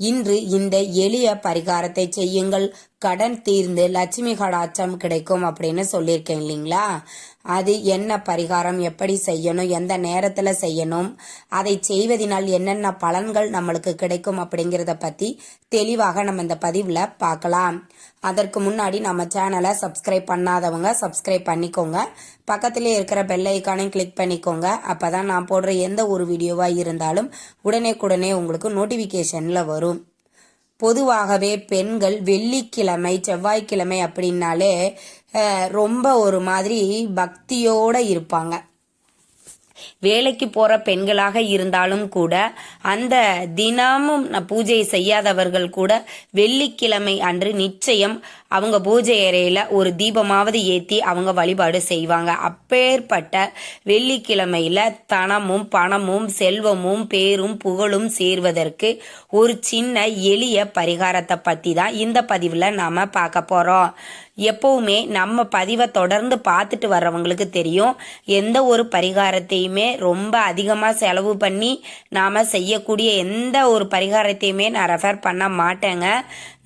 இன்று இந்த எளிய பரிகாரத்தை செய்யுங்கள். கடன் தீர்ந்து லட்சுமி கடாச்சம் கிடைக்கும் அப்படின்னு சொல்லியிருக்கேன் இல்லைங்களா? அது என்ன பரிகாரம்? எப்படி செய்யணும்? எந்த நேரத்தில் செய்யணும்? அதை செய்வதனால் என்னென்ன பலன்கள் நம்மளுக்கு கிடைக்கும் அப்படிங்கிறத பற்றி தெளிவாக நம்ம இந்த பதிவில் பார்க்கலாம். அதற்கு முன்னாடி நம்ம சேனலை சப்ஸ்கிரைப் பண்ணாதவங்க சப்ஸ்கிரைப் பண்ணிக்கோங்க. பக்கத்திலே இருக்கிற பெல் ஐக்கானையும் கிளிக் பண்ணிக்கோங்க. அப்போ தான் நான் போடுற எந்த ஒரு வீடியோவாக இருந்தாலும் உடனே உங்களுக்கு நோட்டிஃபிகேஷனில் வரும். பொதுவாகவே பெண்கள் வெள்ளிக்கிழமை செவ்வாய்க்கிழமை அப்படின்னாலே ரொம்ப ஒரு மாதிரி பக்தியோட இருப்பாங்க. வேலைக்கு போற பெண்களாக இருந்தாலும் கூட அந்த தினமும் பூஜை செய்யாதவர்கள் கூட வெள்ளிக்கிழமை அன்று நிச்சயம் அவங்க பூஜை அறையில ஒரு தீபமாவது ஏத்தி அவங்க வழிபாடு செய்வாங்க. அப்பேற்பட்ட வெள்ளிக்கிழமையில தனமும் பணமும் செல்வமும் பேரும் புகழும் சேர்வதற்கு ஒரு சின்ன எளிய பரிகாரத்தை பத்தி தான் இந்த பதிவுல நாம பார்க்க போறோம். எப்பவுமே நம்ம பதிவை தொடர்ந்து பார்த்துட்டு வர்றவங்களுக்கு தெரியும். எந்த ஒரு பரிகாரத்தையுமே ரொம்ப அதிகமாக செலவு பண்ணி நாம் செய்யக்கூடிய எந்த ஒரு பரிகாரத்தையுமே நான் ரெஃபர் பண்ண மாட்டேங்க.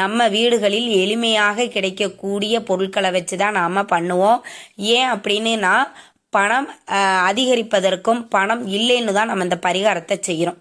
நம்ம வீடுகளில் எளிமையாக கிடைக்கக்கூடிய பொருட்களை வச்சு தான் நாம் பண்ணுவோம். ஏன் அப்படின்னு நான் பணம் அதிகரிப்பதற்கும் பணம் இல்லைன்னு தான் நம்ம இந்த பரிகாரத்தை செய்கிறோம்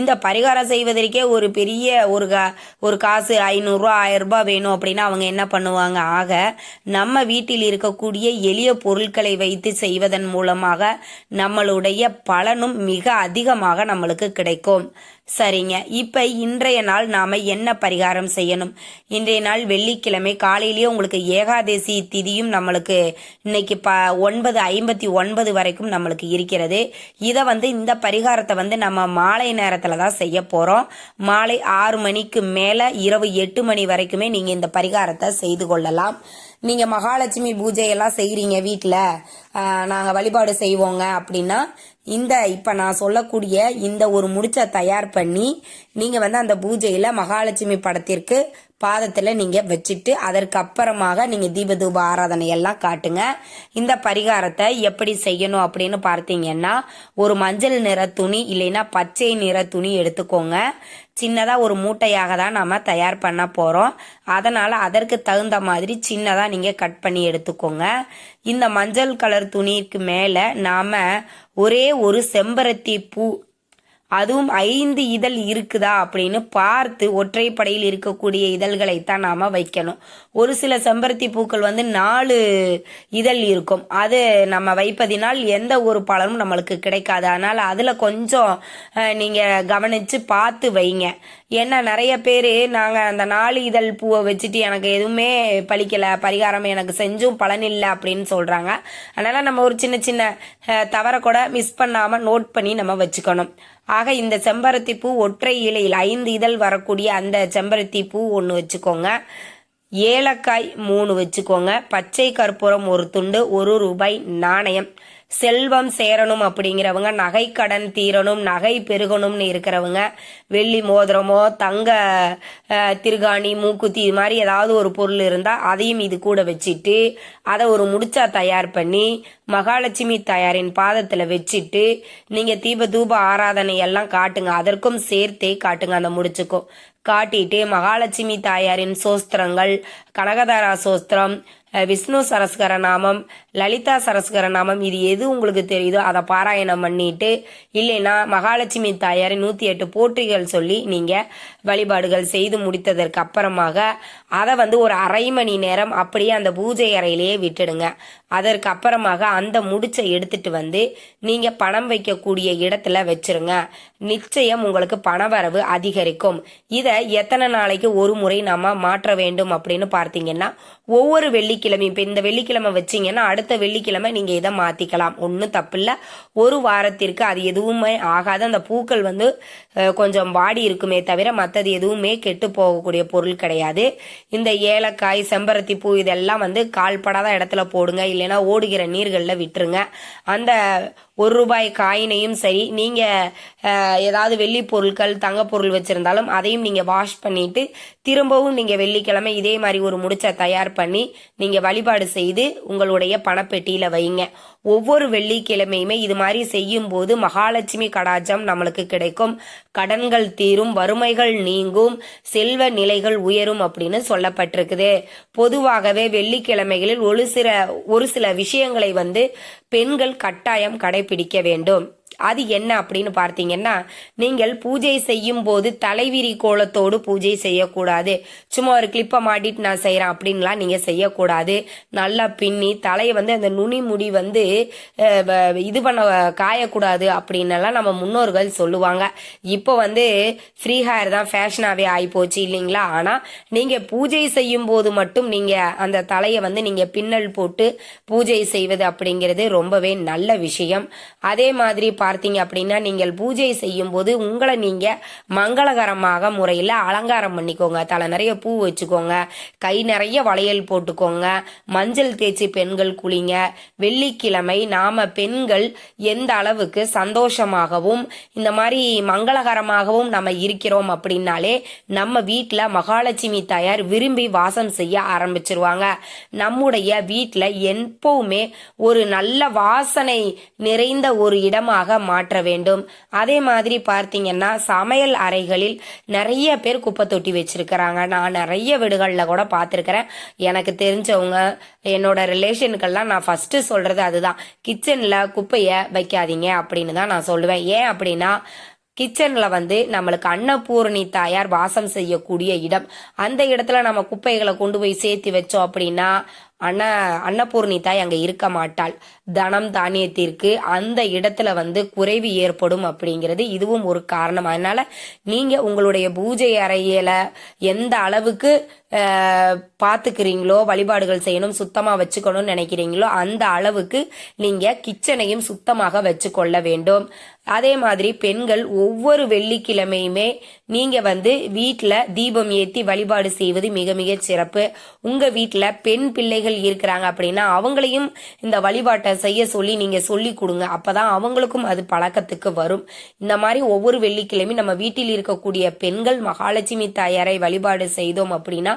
இந்த பரிகாரம் செய்வதற்கே ஒரு பெரிய ஒரு கா ஒரு காசு ஐநூறுரூவா ஆயிரம் ரூபாய் வேணும் அப்படின்னா அவங்க என்ன பண்ணுவாங்க? ஆக நம்ம வீட்டில் இருக்கக்கூடிய எளிய பொருட்களை வைத்து செய்வதன் மூலமாக நம்மளுடைய பலனும் மிக அதிகமாக நம்மளுக்கு கிடைக்கும். சரிங்க. இப்போ இன்றைய நாள் நாம் என்ன பரிகாரம் செய்யணும்? இன்றைய நாள் வெள்ளிக்கிழமை காலையிலேயே உங்களுக்கு ஏகாதசி திதியும் நம்மளுக்கு இன்னைக்கு ப ஒன்பது ஐம்பத்தி ஒன்பது வரைக்கும் நம்மளுக்கு இருக்கிறது. இதை வந்து இந்த பரிகாரத்தை வந்து நம்ம மாலை நேரத்தில் தான் செய்ய போகிறோம் மாலை ஆறு மணிக்கு மேலே இரவு எட்டு மணி வரைக்குமே நீங்கள் இந்த பரிகாரத்தை செய்து கொள்ளலாம். நீங்கள் மகாலட்சுமி பூஜையெல்லாம் செய்கிறீங்க வீட்டில் நாங்கள் வழிபாடு செய்வோங்க அப்படின்னா இந்த இப்போ நான் சொல்லக்கூடிய இந்த ஒரு முடிச்ச தயார் பண்ணி நீங்கள் வந்து அந்த பூஜையில் மகாலட்சுமி படத்திற்கு பாதத்தில் நீங்கள் வச்சுட்டு அதற்கு அப்புறமாக நீங்கள் தீபதூப ஆராதனை எல்லாம் காட்டுங்க. இந்த பரிகாரத்தை எப்படி செய்யணும் அப்படின்னு பார்த்தீங்கன்னா ஒரு மஞ்சள் நிற துணி இல்லைன்னா பச்சை நிற துணி எடுத்துக்கோங்க. சின்னதாக ஒரு மூட்டையாக தான் நம்ம தயார் பண்ண போகிறோம் அதனால் அதற்கு தகுந்த மாதிரி சின்னதாக நீங்கள் கட் பண்ணி எடுத்துக்கோங்க. இந்த மஞ்சள் கலர் துணிக்கு மேலே நாம் ஒரே ஒரு செம்பருத்தி பூ அதுவும் ஐந்து இதழ் இருக்குதா அப்படின்னு பார்த்து ஒற்றைப்படையில் இருக்கக்கூடிய இதழ்களைத்தான் நாம வைக்கணும். ஒரு சில செம்பருத்தி பூக்கள் வந்து நாலு இதழ் இருக்கும். அது நம்ம வைப்பதினால் எந்த ஒரு பலனும் நம்மளுக்கு கிடைக்காது. அதனால் அதில் கொஞ்சம் நீங்கள் கவனித்து பார்த்து வைங்க. ஏன்னா நிறைய பேர் நாங்கள் அந்த நாலு இதழ் பூவை வச்சுட்டு எனக்கு எதுவுமே பலிக்கலை பரிகாரம் எனக்கு செஞ்சும் பலன் இல்லை அப்படின்னு சொல்கிறாங்க அதனால் நம்ம ஒரு சின்ன சின்ன தவறை கூட மிஸ் பண்ணாமல் நோட் பண்ணி நம்ம வச்சுக்கணும். ஆக இந்த செம்பருத்தி பூ ஒற்றை இலையில் ஐந்து இதழ் வரக்கூடிய அந்த செம்பருத்தி பூ ஒன்று வச்சுக்கோங்க. ஏலக்காய் மூணு வச்சுக்கோங்க. பச்சை கற்பூரம் ஒரு துண்டு ஒரு ரூபாய் நாணயம். செல்வம் சேரணும் அப்படிங்கிறவங்க நகை கடன் தீரணும் நகை பெருகணும்னு இருக்கிறவங்க வெள்ளி மோதிரமோ தங்க திருகாணி மூக்குத்தி இது மாதிரி ஏதாவது ஒரு பொருள் இருந்தால் அதையும் இது கூட வச்சுட்டு அதை ஒரு முடிச்சா தயார் பண்ணி மகாலட்சுமி தாயாரின் பாதத்தில் வச்சுட்டு நீங்கள் தீப தூப ஆராதனை எல்லாம் காட்டுங்க. அதற்கும் சேர்த்தே காட்டுங்க அந்த முடிச்சுக்கும். காட்டிட்டு மகாலட்சுமி தாயாரின் சோஸ்திரங்கள் கனகதாரா சோஸ்திரம் விஷ்ணு சரஸ்கர நாமம் லலிதா சரஸ்கர நாமம் இது எது உங்களுக்கு தெரியுதோ அதை பாராயணம் பண்ணிட்டு இல்லைன்னா மகாலட்சுமி தாயாரின் நூற்றி எட்டு போற்றிகள் சொல்லி நீங்கள் வழிபாடுகள் செய்து முடித்ததற்கு அப்புறமாக அதை வந்து ஒரு அரை மணி நேரம் அப்படியே அந்த பூஜை அறையிலேயே விட்டுடுங்க. அதற்கு அப்புறமாக அந்த முடிச்சை எடுத்துட்டு வந்து நீங்கள் பணம் வைக்கக்கூடிய இடத்துல வச்சிருங்க. நிச்சயம் உங்களுக்கு பணவரவு அதிகரிக்கும். இதை எத்தனை நாளைக்கு ஒரு முறை நாம மாற்ற வேண்டும் அப்படின்னு பார்த்தீங்கன்னா ஒவ்வொரு வெள்ளிக்கிழமை இப்போ இந்த வெள்ளிக்கிழமை வச்சீங்கன்னா அடுத்த வெள்ளிக்கிழமை நீங்கள் இதை மாற்றிக்கலாம் ஒன்றும் தப்பில்லை. ஒரு வாரத்திற்கு அது எதுவுமே ஆகாது. அந்த பூக்கள் வந்து கொஞ்சம் வாடி இருக்குமே தவிர மற்றது எதுவுமே கெட்டு போகக்கூடிய பொருள் கிடையாது. இந்த ஏலக்காய் செம்பருத்தி பூ இதெல்லாம் வந்து கால்படாத இடத்துல போடுங்க. இல்லைன்னா ஓடுகிற நீர்களில் விட்டுருங்க. அந்த ஒரு ரூபாய் காயினையும் சரி நீங்கள் ஏதாவது வெள்ளி பொருட்கள் தங்க பொருள் அதையும் நீங்கள் வாஷ் பண்ணிட்டு திரும்பவும் நீங்கள் வெள்ளிக்கிழமை இதே மாதிரி ஒரு முடிச்சை தயார் பண்ணி நீங்கள் வழிபாடு செய்து உங்களுடைய பணப்பெட்டியில் வைங்க. ஒவ்வொரு வெள்ளிக்கிழமையுமே இது மாதிரி செய்யும் போது மகாலட்சுமி கடாச்சம் நம்மளுக்கு கிடைக்கும். கடன்கள் தீரும் வறுமைகள் நீங்கும் செல்வ நிலைகள் உயரும் அப்படின்னு சொல்லப்பட்டிருக்குது. பொதுவாகவே வெள்ளிக்கிழமைகளில் ஒரு சில ஒரு சில விஷயங்களை வந்து பெண்கள் கட்டாயம் கடை பிடிக்க வேண்டும். அது என்ன அப்படின்னு பார்த்தீங்கன்னா நீங்கள் பூஜை செய்யும் போது தலைவிரி கோலத்தோடு பூஜை செய்யக்கூடாது. சும்மா ஒரு கிளிப்பை மாட்டிட்டு நான் செய்கிறேன் அப்படின்லாம் நீங்கள் செய்யக்கூடாது. நல்லா பின்னி தலையை வந்து அந்த நுனி முடி வந்து இது பண்ண காயக்கூடாது அப்படின்னெல்லாம் நம்ம முன்னோர்கள் சொல்லுவாங்க. இப்போ வந்து ஃப்ரீ ஹேர் தான் ஃபேஷனாகவே ஆகிப்போச்சு இல்லைங்களா? ஆனால் நீங்கள் பூஜை செய்யும் போது மட்டும் நீங்கள் அந்த தலையை வந்து நீங்கள் பின்னல் போட்டு பூஜை செய்வது அப்படிங்கிறது ரொம்பவே நல்ல விஷயம். அதே மாதிரி பார்த்தீங்க அப்படின்னா நீங்கள் பூஜை செய்யும் போது உங்களை நீங்கள் மங்களகரமாக முறையில் அலங்காரம் பண்ணிக்கோங்க. தலை நிறைய பூ வச்சுக்கோங்க. கை நிறைய வளையல் போட்டுக்கோங்க. மஞ்சள் தேய்ச்சி பெண்கள் குளிங்க. வெள்ளிக்கிழமை நாம பெண்கள் எந்த அளவுக்கு சந்தோஷமாகவும் இந்த மாதிரி மங்களகரமாகவும் நம்ம இருக்கிறோம் அப்படின்னாலே நம்ம வீட்டில் மகாலட்சுமி தாயார் விரும்பி வாசம் செய்ய ஆரம்பிச்சிருவாங்க. நம்முடைய வீட்டில் எப்பவுமே ஒரு நல்ல வாசனை நிறைந்த ஒரு இடமாக மாற்ற வேண்டும். அதே மாதிரி பார்த்தீங்கன்னா சமையல் அறைகளில் நிறைய பேர் குப்பை தொட்டி வச்சிருக்கிறாங்க. நான் நிறைய வீடுகளில் கூட பார்த்துருக்கிறேன். எனக்கு தெரிஞ்சவங்க என்னோட ரிலேஷனுக்கெல்லாம் நான் ஃபர்ஸ்ட் சொல்றது அதுதான். கிச்சனில் குப்பையை வைக்காதீங்க அப்படின்னு தான் நான் சொல்லுவேன். ஏன் அப்படின்னா கிச்சனில் வந்து நம்மளுக்கு அன்னபூரணி தாயார் வாசம் செய்யக்கூடிய இடம். அந்த இடத்துல நம்ம குப்பைகளை கொண்டு போய் சேர்த்து வச்சோம் அப்படின்னா அன்ன அன்னபூர்ணி தாய் அங்கே இருக்க மாட்டாள். தனம் தானியத்திற்கு அந்த இடத்துல வந்து குறைவு ஏற்படும் அப்படிங்கிறது இதுவும் ஒரு காரணம். அதனால நீங்கள் உங்களுடைய பூஜை அறையில எந்த அளவுக்கு பார்த்துக்கிறீங்களோ வழிபாடுகள் செய்யணும் சுத்தமாக வச்சுக்கணும்னு நினைக்கிறீங்களோ அந்த அளவுக்கு நீங்கள் கிச்சனையும் சுத்தமாக வச்சுக்கொள்ள வேண்டும். அதே மாதிரி பெண்கள் ஒவ்வொரு வெள்ளிக்கிழமையுமே நீங்க வந்து வீட்டில் தீபம் ஏற்றி வழிபாடு செய்வது மிக மிக சிறப்பு. உங்க வீட்டில் பெண் பிள்ளைகள் இருக்கிறாங்க அப்படின்னா அவங்களையும் இந்த வழிபாட்டை செய்ய சொல்லி நீங்க சொல்லி கொடுங்க. அப்பதான் அவங்களுக்கும் அது பழக்கத்துக்கு வரும். இந்த மாதிரி ஒவ்வொரு வெள்ளிக்கிழமையும் நம்ம வீட்டில் இருக்கக்கூடிய பெண்கள் மகாலட்சுமி தாயாரை வழிபாடு செய்தோம் அப்படின்னா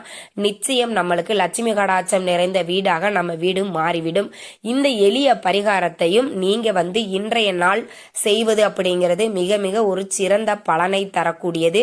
நிச்சயம் நம்மளுக்கு லட்சுமி கடாச்சம் நிறைந்த வீடாக நம்ம வீடு மாறிவிடும். இந்த எளிய பரிகாரத்தையும் நீங்க வந்து இன்றைய நாள் செய்வது அப்படிங்கிறது மிக மிக ஒரு சிறந்த பலனை தரக்கூடியது.